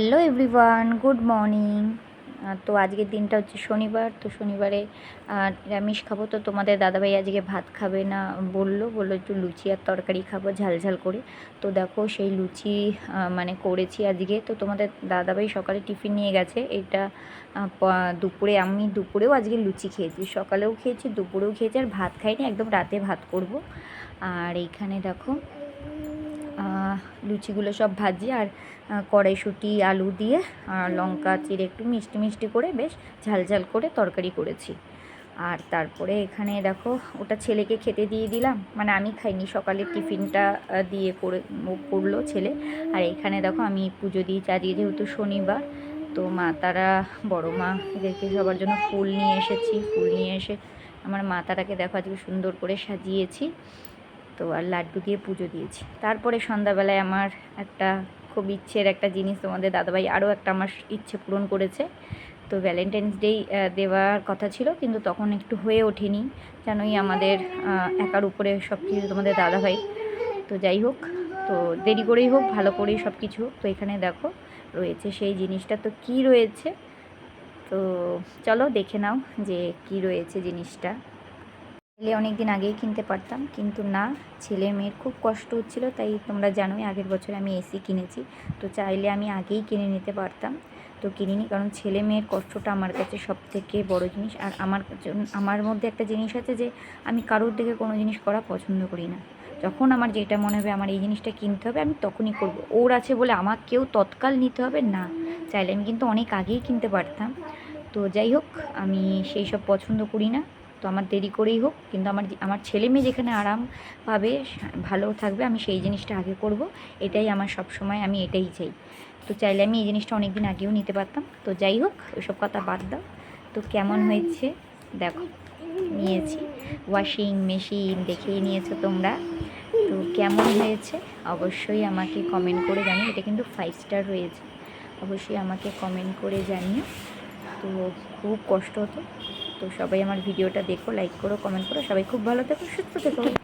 Hello everyone, good morning. তো আজকের দিনটা হচ্ছে শনিবার, তো শনিবারে নিরামিষ খাব। তো তোমাদের দাদাভাই আজকে ভাত খাবে না বলল বলল একটু লুচি আর তরকারি খাব, ঝাল ঝাল করে। তো দেখো সেই লুচি মানে করেছি আজকে। তো তোমাদের দাদাভাই সকালে টিফিন নিয়ে গেছে। এটা দুপুরে, আমি দুপুরেও আজকে লুচি খেয়েছি। সকালেও খেয়েছি, দুপুরেও খেয়েছি আর ভাত খাইনি, একদম রাতে ভাত করব। আর এইখানে দেখো লুচিগুলো সব ভাজি আর কড়াইশুঁটি, আলু দিয়ে, আর লঙ্কা, চিড়ে একটু মিষ্টি মিষ্টি করে বেশ ঝাল ঝাল করে তরকারি করেছি। আর তারপরে এখানে দেখো, ওটা ছেলেকে খেতে দিয়ে দিলাম। মানে আমি খাইনি, সকালে টিফিনটা দিয়ে করে করল ছেলে। আর এখানে দেখো, আমি পুজো দিয়েছি। আজকে যেহেতু শনিবার, তো মা, তারা, বড় মা, এদেরকে সবার জন্য ফুল নিয়ে এসেছি। ফুল নিয়ে এসে আমার মা তারাকে দেখো, আজকে সুন্দর করে সাজিয়েছি। তো আর লাড্ডু দিয়ে পুজো দিয়েছি। তারপরে সন্ধ্যাবেলায় আমার একটা খুব ইচ্ছের একটা জিনিস তোমাদের দাদাভাই আরও একটা আমার ইচ্ছে পূরণ করেছে। তো ভ্যালেন্টাইন্স ডেই দেওয়ার কথা ছিল, কিন্তু তখন একটু হয়ে ওঠেনি, জানোই আমাদের একার উপরে সব কিছু তোমাদের দাদাভাই। তো যাই হোক, তো দেরি করেই হোক, ভালো করেই সব কিছু। তো এখানে দেখো, রয়েছে সেই জিনিসটা তো কি রয়েছে? তো চলো দেখে নাও যে কি রয়েছে জিনিসটা। ছেলে অনেক দিন আগেই কিনতে পারতাম, কিন্তু না ছেলে মেয়ের খুব কষ্ট হচ্ছিল, তাই তোমরা জানোই আগের বছর আমি এসি কিনেছি। তো চাইলে আমি আগেই কিনে নিতে পারতাম। তো কিনিনি, কারণ ছেলে মেয়ের কষ্টটা আমার কাছে সব থেকে বড় জিনিস। আর আমার আমার মধ্যে একটা জিনিস আছে যে, আমি কারোর দিকে কোনো জিনিস করা পছন্দ করি না। যখন আমার যেটা মনে হবে আমার এই জিনিসটা কিনতে হবে, আমি তখনই করব। ওর আছে বলে আমাকেও তৎকাল নিতে হবে? না। চাইলে আমি কিন্তু অনেক আগেই কিনতে পারতাম। তো যাই হোক, আমি সেই সব পছন্দ করি না। তো আমার দেরি করেই হোক, কিন্তু আমার আমার ছেলে মেয়ে যেখানে আরাম পাবে, ভালো থাকবে, আমি সেই জিনিসটা আগে করব, এটাই আমার সব সময় আমি এটাই চাই। তো চাইলে আমি এই জিনিসটা অনেক দিন আগেও নিতে পারতাম। তো যাই হোক, ওইসব কথা বাদ দাও। তো কেমন হয়েছে? দেখো, নিয়েছি। ওয়াশিং মেশিন দেখেই নিয়েছো তোমরা। তো কেমন হয়েছে? অবশ্যই আমাকে কমেন্ট করে জানিও। এটা কিন্তু ফাইভ স্টার রয়েছে। অবশ্যই আমাকে কমেন্ট করে জানিও। তো খুব কষ্ট হতো। তো সবাই আমার ভিডিওটা দেখো লাইক করো কমেন্ট করো, সবাই খুব ভালো থেকো, সুস্থ থেকো।